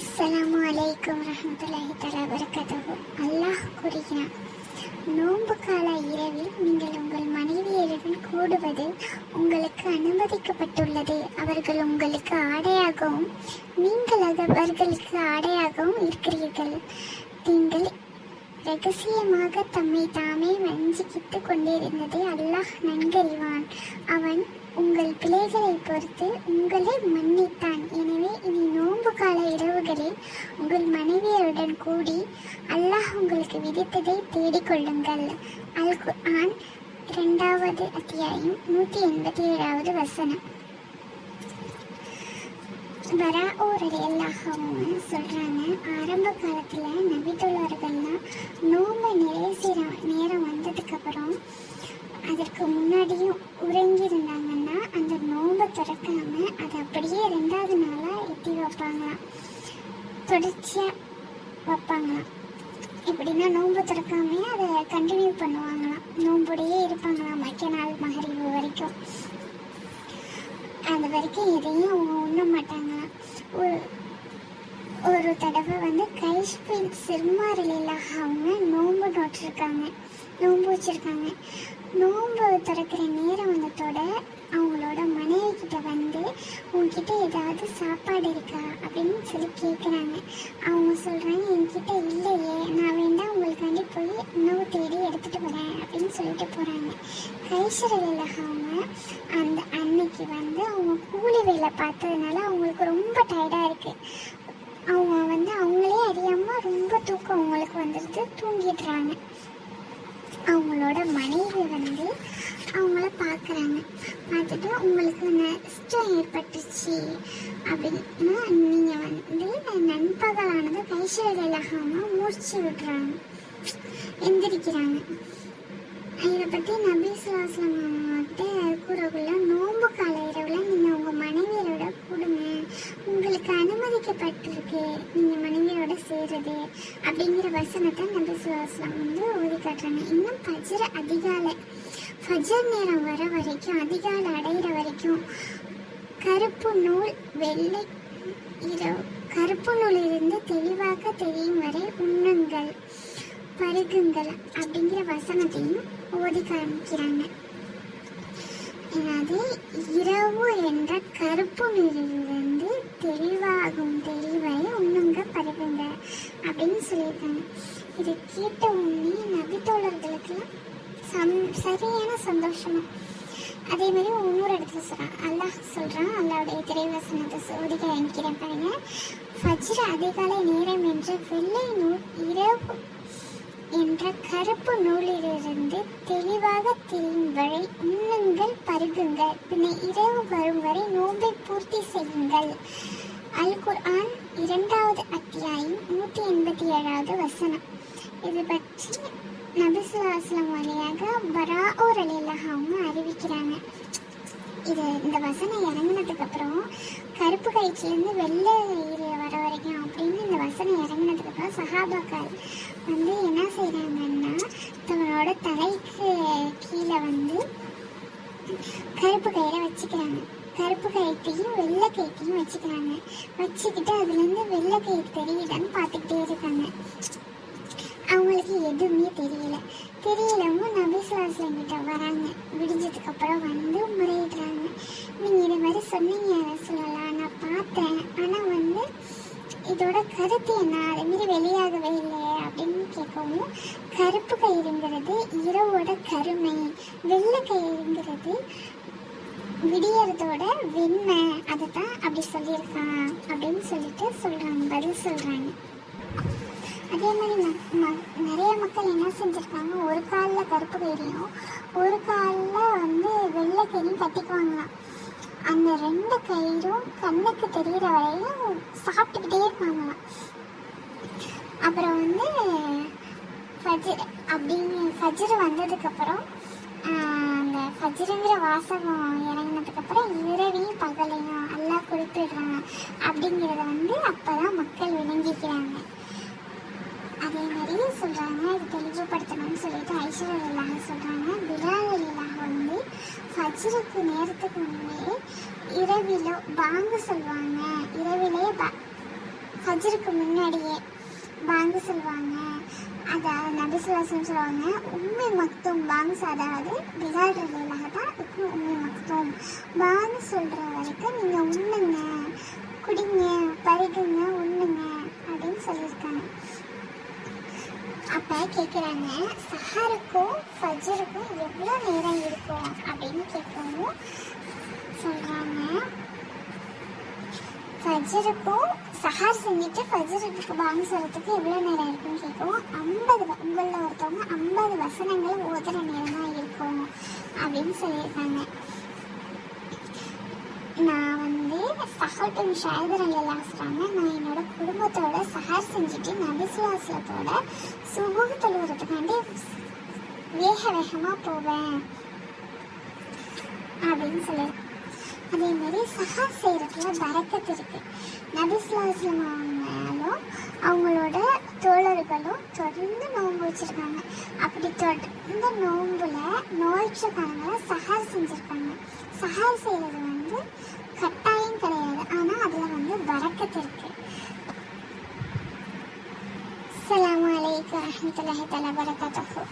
அஸ்ஸலாமு அலைக்கும் ரஹமத்துல்லாஹி தலா வரகத்துஹு அல்லாஹ் கூறுகிறான் நோன்பு கால இரவில் நீங்கள் உங்கள் மனைவியருடன் கூடுவது உங்களுக்கு அனுமதிக்கப்பட்டுள்ளது. அவர்கள் உங்களுக்கு ஆடையாகவும் நீங்கள் அது அவர்களுக்கு ஆடையாகவும் இருக்கிறீர்கள். நீங்கள் ரகசியமாக தம்மை தாமே வஞ்சிக்கிட்டு கொண்டிருந்ததை அல்லாஹ் நன்கறிவான். அவன் உங்கள் பிழைகளை பொறுத்து உங்களை மன்னித்தான். எனவே இனி நோன்பு கால இரவுகளில் உங்கள் மனைவியருடன் கூடி அல்லாஹ் உங்களுக்கு விதித்ததை தேடிக்கொள்ளுங்கள். அல் குர்ஆன் இரண்டாவது அத்தியாயம் நூற்றி எண்பத்தி ஏழாவது வசனம். வரா ஓர் எல்லாகவும் சொல்கிறாங்க ஆரம்ப காலத்தில் நபித்தோழர்கள்லாம் நிறை சீராக நேரம் வந்ததுக்கப்புறம் அதற்கு முன்னாடியும் உறங்கியிருந்தாங்கன்னா அந்த நோம்பை திறக்காம அதை அப்படியே ரெண்டாவது நாளாக எட்டி வைப்பாங்களாம் தொடர்ச்சியாக வைப்பாங்களாம் எப்படின்னா நோன்பு திறக்காமையே அதை கண்டினியூ பண்ணுவாங்களாம். நோன்புடையே இருப்பாங்களாம். மற்ற நாள் மகரிவு வரைக்கும். அது வரைக்கும் எதையும் அவங்க உண்ண மாட்டாங்களாம் ஒரு ஒரு தடவை வந்து கைஷ்பின் சிறுமாரில் அவங்க நோன்பு நோட்டிருக்காங்க. நோன்பு வச்சுருக்காங்க. நோன்பு திறக்கிற நேரம் வந்ததோட அவங்களோட மனைவி கிட்ட வந்து உங்ககிட்ட ஏதாவது சாப்பாடு இருக்கா? அப்படின்னு சொல்லி கேட்குறாங்க அவங்க சொல்கிறாங்க என்கிட்ட இல்லையே. நான் வேண்டாம் உங்களுக்காண்டி போய் உணவு தேடி எடுத்துகிட்டு வரேன். அப்படின்னு சொல்லிட்டு போகிறாங்க கைசரில் அவங்க அந்த இன்னைக்கு வந்து அவங்க கூலி வேலை பார்த்ததுனால அவங்களுக்கு ரொம்ப டயர்டாக இருக்குது அவங்க வந்து அவங்களே அறியாமல் ரொம்ப தூக்கம் அவங்களுக்கு வந்துடுது தூங்கிடுறாங்க. அவங்களோட மனைவி வந்து அவங்கள பார்க்குறாங்க. பார்த்துட்டு உங்களுக்கு நஷ்டம் ஏற்பட்டுச்சு அப்படின்னா நீங்கள் வந்து நண்பகலானது கைசேலையிலாகாமல் மூச்சு விடுறாங்க. எந்திரிக்கிறாங்க. இதை பற்றி நபீஸ்லாஸ்லாம் கிட்ட கூறக்குள்ள நோன்பு கால இரவில் நீங்கள் உங்கள் மனைவியரோட கூடுங்க. உங்களுக்கு அனுமதிக்கப்பட்டிருக்கு. நீங்கள் மனைவியரோட சேருது அப்படிங்கிற வசனத்தை நபி சுலாஸ்லாம் வந்து ஓதி காட்டுறாங்க. இன்னும் பஜ்ர அதிகாலை. ஃபஜர் நேரம் வர வரைக்கும் அதிகாலை அடையிற வரைக்கும் கருப்பு நூல் வெள்ளை இரவு கருப்பு நூலிலிருந்து இருந்து தெளிவாக தெரியும் வரை உண்ணுங்கள். பருகுங்கள் அப்படிங்கிற வசனத்தையும் ஓதி காமிக்கிறாங்க. அதாவது இரவு என்ற கருப்பு நிலையிலிருந்து தெளிவாகும் தெளிவை உண்ணுங்க பருகுங்க அப்படின்னு சொல்லியிருக்காங்க. இதை கேட்ட உடனே நபித்தோழர்களுக்கெல்லாம் சம் சரியான சந்தோஷமா. அதே மாதிரி ஒவ்வொரு இடத்துல சொல்கிறான் அல்லாஹ் சொல்கிறான் அல்லாவுடைய திரைவசனத்தை சோதிக்க என்கிறேன் பாருங்க. ஃபஜ்ர அதிகாலை நேரம் என்ற வெள்ளை நூல் இரவு என்ற கருப்பு நூலிலிருந்து தெளிவாக தெரியும் வரை உண்ணுங்கள் பருகுங்கள். பின்ன இரவு வரும் வரை நோன்பை பூர்த்தி செய்யுங்கள். அல் குர்ஆன் இரண்டாவது அத்தியாயம் நூற்றி எண்பத்தி ஏழாவது வசனம். இது பற்றி நபிசுல்லாஸ்லாம் வழியாக பராஓர் அலில்லாஹ் அவங்க அறிவிக்கிறாங்க. இது இந்த வசனம் இறங்கினதுக்கு அப்புறம் கருப்பு கயிற்றுலேருந்து வெள்ளை கயிறு வர வரைக்கும் அப்படின்னு இந்த வசனம் இறங்கினதுக்கப்புறம் சஹாபாக்கள் வந்து என்ன செய்கிறாங்கன்னா தங்களோட தலைக்கு கீழே வந்து கருப்பு கயிறை வச்சுக்கிறாங்க. கருப்பு கயிற்றையும் வெள்ளை கயிற்றையும் வச்சுக்கிறாங்க. வச்சுக்கிட்டு அதுலேருந்து வெள்ளை கயிறு தெரியுதான்னு பார்த்துக்கிட்டே இருக்காங்க. எனக்கு எதுவுமே தெரியல. தெரியலவங்க நபிசுலாஸ்லம் கிட்ட வராங்க. விடிஞ்சதுக்கு அப்புறம் வந்து முறையிடுறாங்க. நீங்கள் இது மாதிரி சொன்னீங்க சொல்லலாம் நான் பார்த்தேன். ஆனால் வந்து இதோட கருத்து என்ன? மாதிரி வெளியாகவே இல்லை அப்படின்னு கேட்கவும் கருப்பு கயிறுங்கிறது இரவோட கருமை வெள்ளை கயிறுங்கிறது விடியறதோட வெண்மை அதை தான் அப்படி சொல்லியிருக்கான் அப்படின்னு சொல்லிட்டு சொல்கிறாங்க பதில் சொல்கிறாங்க அதே மாதிரி நிறைய மக்கள் என்ன செஞ்சுருக்காங்க? ஒரு காலில் கருப்பு கயிறையும் ஒரு காலில் வந்து வெள்ளை கயிறையும் கட்டிக்குவாங்களாம். அந்த ரெண்டு கயிறும் கண்ணுக்கு தெரிகிற வரையும் சாப்பிட்டுக்கிட்டே இருப்பாங்களாம். அப்புறம் வந்து ஃபஜ்ர் அப்படின்னு ஃபஜர் வந்ததுக்கப்புறம் அந்த ஃபஜ்ருங்கிற வாசகம் இறங்கினதுக்கப்புறம் இரவையும் பகலையும் எல்லாம் குறிப்பிடுறாங்க அப்படிங்கிறத வந்து அப்போ தான் மக்கள் விளங்கிக்கிறாங்க அதே மாதிரி சொல்கிறாங்க இது தெளிவுபடுத்தணும்னு சொல்லிட்டு ஐஸ்வர்யா இல்லாம சொல்கிறாங்க பிலால் இல்லாம வந்து ஃபஜ்ருக்கு நேரத்துக்கு முன்னே இரவிலோ பாங்கு சொல்லுவாங்க இரவிலே பா ஃபஜ்ருக்கு முன்னாடியே பாங்கு சொல்லுவாங்க அதாவது நபிசுவாசம் சொல்லுவாங்க உண்மை மக்தும் பாங்கு அதாவது விளையாடுறதுக்காக தான் இருக்கும் உண்மை மக்தும். பாங்கு சொல்கிற வரைக்கும் நீங்கள் உண்ணுங்க குடிங்க பருகுங்க உண்ணுங்க அப்படின்னு சொல்லியிருக்காங்க. அப்போ கேட்குறாங்க சஹருக்கும் ஃபஜருக்கும் எவ்வளோ நேரம் இருக்கும்? அப்படின்னு கேட்கவும் சொல்கிறாங்க ஃபஜருக்கும் சஹார் செஞ்சுட்டு ஃபஜருக்கு வாங்க சொல்கிறதுக்கு எவ்வளோ நேரம் இருக்குன்னு கேட்கவும் ஐம்பது உங்களில் ஒருத்தவங்க ஐம்பது வசனங்கள் ஓதுற நேரமாக இருக்கும். அப்படின்னு சொல்லியிருக்காங்க. நான் வந்து சஹட்டும் ஷாயதர் எல்லாம் நான் என்னோட குடும்பத்தோட செஞ்சுட்டு நபிசுவாசத்தோட சுமூக தொழுகிறதுக்காண்டி வேக வேகமாக போவேன் அப்படின்னு சொல்லி அதே மாதிரி சகா செய்கிறதுல பறக்கத்து இருக்கு. நபிசுவாசம் அவங்களோட தோழர்களும் தொடர்ந்து நோன்பு வச்சுருக்காங்க. அப்படி தொடர்ந்து நோன்புல நோய்ச்சக்காரங்களை சஹார் செஞ்சுருக்காங்க. சஹார் செய்கிறது வந்து கட்டாயம் கிடையாது. ஆனால் அதில் வந்து பறக்கத்து இருக்கு. அஸ்ஸலாமு அலைக்கும் வரஹ்மத்துல்லாஹி தஆலா வரகாத்துஹு